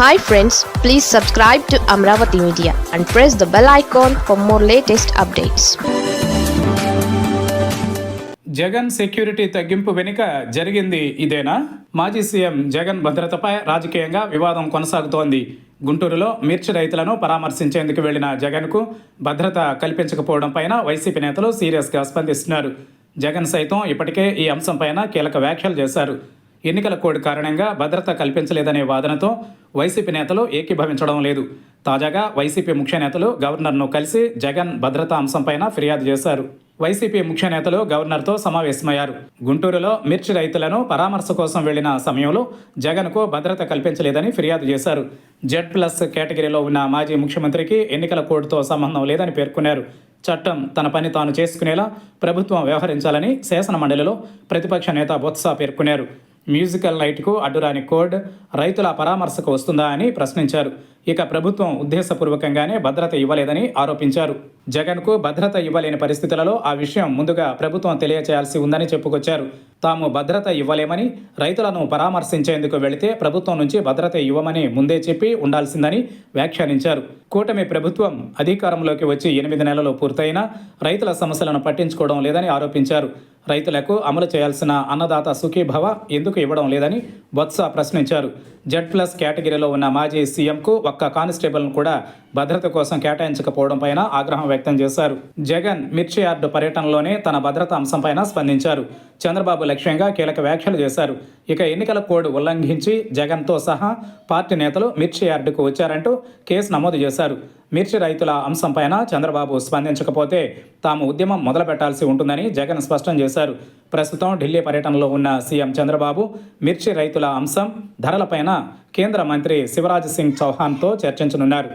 Hi friends please subscribe to Amaravati media and press the bell icon for more latest updates Jagan security తగ్గింపు వెనుక జరిగింది ఇదేనా? మాజీ CM Jagan భద్రతపై రాజకీయంగా వివాదం కొనసాగుతోంది. గుంటూరులో మిర్చి రైతులను పరామర్శించేందుకు వెళ్ళిన జగన్కు భద్రత కల్పించకపోవడం పైన వైసీపీ నేతలు సీరియస్గా స్పందిస్తున్నారు. జగన్ సైతం ఇప్పటికే ఈ అంశంపైన కీలక వ్యాఖ్యలు చేశారు. ఎన్నికల కోడ్ కారణంగా భద్రత కల్పించలేదనే వాదనతో వైసీపీ నేతలు ఏకీభవించడం లేదు. తాజాగా వైసీపీ ముఖ్య నేతలు గవర్నర్ను కలిసి జగన్ భద్రతా అంశంపైన ఫిర్యాదు చేశారు. వైసీపీ ముఖ్య నేతలు గవర్నర్తో సమావేశమయ్యారు. గుంటూరులో మిర్చి రైతులను పరామర్శ కోసం వెళ్ళిన సమయంలో జగన్కు భద్రత కల్పించలేదని ఫిర్యాదు చేశారు. జెడ్ ప్లస్ కేటగిరీలో ఉన్న మాజీ ముఖ్యమంత్రికి ఎన్నికల కోడ్తో సంబంధం లేదని పేర్కొన్నారు. చట్టం తన పని తాను చేసుకునేలా ప్రభుత్వం వ్యవహరించాలని శాసన మండలిలో ప్రతిపక్ష నేత బొత్స పేర్కొన్నారు. మ్యూజికల్ నైట్కు అడ్డురాని కోడ్ రైతుల పరామర్శకు వస్తుందా అని ప్రశ్నించారు. ఇక ప్రభుత్వం ఉద్దేశపూర్వకంగానే భద్రత ఇవ్వలేదని ఆరోపించారు. జగన్కు భద్రత ఇవ్వలేని పరిస్థితులలో ఆ విషయం ముందుగా ప్రభుత్వం తెలియచేయాల్సి ఉందని చెప్పుకొచ్చారు. తాము భద్రత ఇవ్వలేమని రైతులను పరామర్శించేందుకు వెళితే ప్రభుత్వం నుంచి భద్రత ఇవ్వమని ముందే చెప్పి ఉండాల్సిందని వ్యాఖ్యానించారు. కూటమి ప్రభుత్వం అధికారంలోకి వచ్చి ఎనిమిది నెలలు పూర్తయినా రైతుల సమస్యలను పట్టించుకోవడం లేదని ఆరోపించారు. రైతులకు అమలు చేయాల్సిన అన్నదాత సుఖీభవ ఎందుకు ఇవ్వడం లేదని బొత్స ప్రశ్నించారు. జెడ్ ప్లస్ కేటగిరీలో ఉన్న మాజీ సీఎంకు ఒక్క కానిస్టేబుల్ను కూడా భద్రత కోసం కేటాయించకపోవడం పైన ఆగ్రహం వ్యక్తం చేశారు. జగన్ మిర్చి యార్డు పర్యటనలోనే తన భద్రత అంశంపైన స్పందించారు. చంద్రబాబు లక్ష్యంగా కీలక వ్యాఖ్యలు చేశారు. ఇక ఎన్నికల కోడ్ ఉల్లంఘించి జగన్తో సహా పార్టీ నేతలు మిర్చి యార్డుకు వచ్చారంటూ కేసు నమోదు చేశారు. మిర్చి రైతుల అంశంపైన చంద్రబాబు స్పందించకపోతే తాము ఉద్యమం మొదలుపెట్టాల్సి ఉంటుందని జగన్ స్పష్టం చేశారు. ప్రస్తుతం ఢిల్లీ పర్యటనలో ఉన్న సీఎం చంద్రబాబు మిర్చి రైతుల అంశం ధరలపైన కేంద్ర మంత్రి శివరాజ్ సింగ్ చౌహాన్తో చర్చించనున్నారు.